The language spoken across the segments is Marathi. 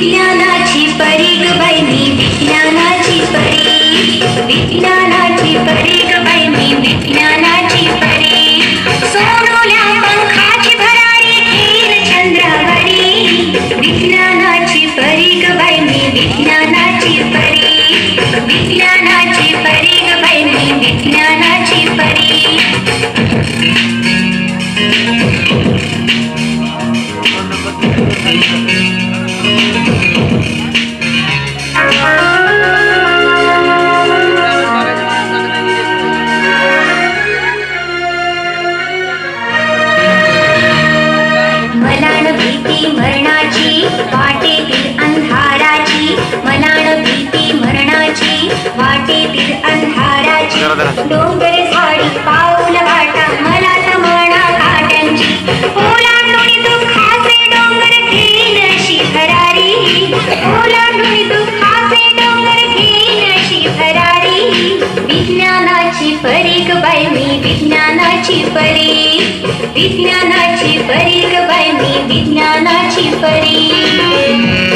विज्ञानाची परीग बहिणी विज्ञानाची परी. विज्ञानाची परीग बहिणी विज्ञानाची परी. सोडूल्या पंखाची भरारी खेळ चंद्रावरी. विज्ञानाची परीग बहिणी विज्ञानाची परी. विज्ञानाची परीग बहिणी विज्ञानाची परी. डोंगर झाडी पाऊल वाटा मला तमणा काट्यांची. ओलांडून दुःखाचे डोंगर घेईन अशी भरारी ओलांडून दुःखाचे डोंगर घेईन अशी भरारी विज्ञानाची परीक बाई मी विज्ञानाची परी विज्ञानाची परीक बाई मी विज्ञानाची परी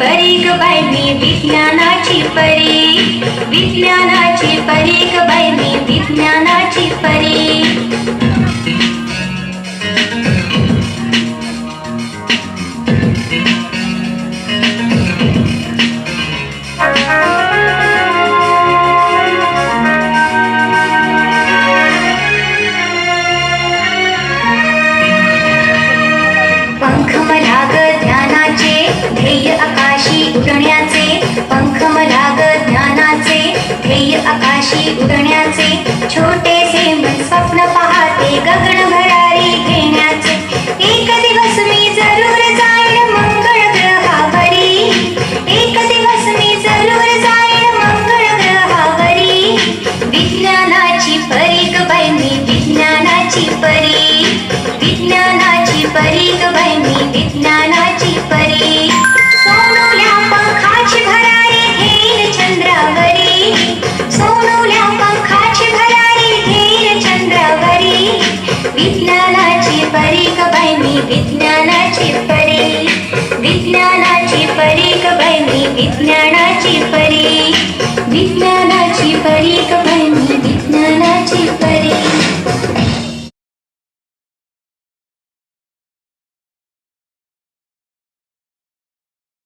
परीक बाई मी विज्ञानाची परी. विज्ञानाची परीक बाई मी विज्ञानाची परी. उडण्याचे छोटेसे मन स्वप्न पाहते गगन भरारी घेण्याचे. एक दिवस मी जरूर जाईल मंगळ ग्रहावरी. एक दिवस मी जरूर जाईल मंगळ ग्रहावरी. विज्ञानाची परीक बाई मी विज्ञानाची परी. विज्ञानाची परीक बाई मी विज्ञानाची परी. सोनूल्या विज्ञानाची परीक बहिणी विज्ञानाची परी विज्ञानाची परीक बहिणी विज्ञान